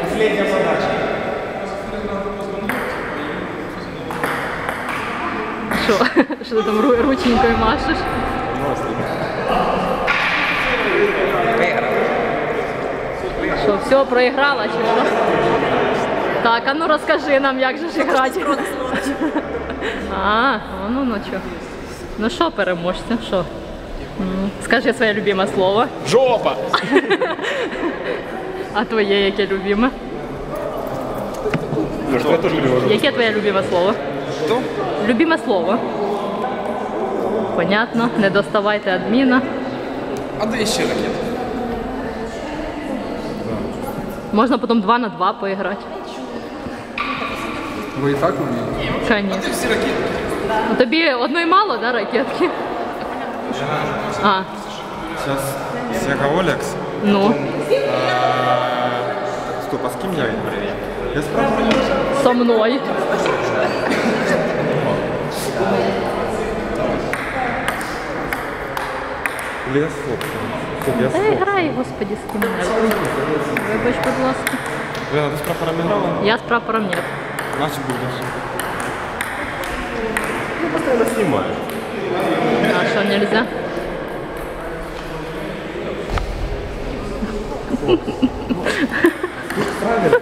Последняя задача. Що? Що ти там ру- рученькою машеш? Що, все, проіграла чи що? Так, а ну розкажи нам, як же ж грати. А, ну ну що. Ну що, переможця, що? Скажи своє любиме слово. Жопа! А твоє яке любиме? Яке твоє любиме слово? Что? Любиме слово. Понятно, не доставайте адміна. А да еще ракет. Можна потім 2 на 2 поіграти. Ви і так умієте? Конечно. Все ракеты. Ну, тобі одної мало, да, ракетки? А, Сейчас Sega Olex. ну, Стоп, а с кем я играю? Я справа. со мною. Или я стоп? Стоп, я Та стоп. грай, господи, з ким небудь. Вибач, будь ласка. Лена, ты с прапором играла? Я з прапором нет. Значит, будешь. Ну, постоянно снимаю. А что, нельзя? Ну, правильно.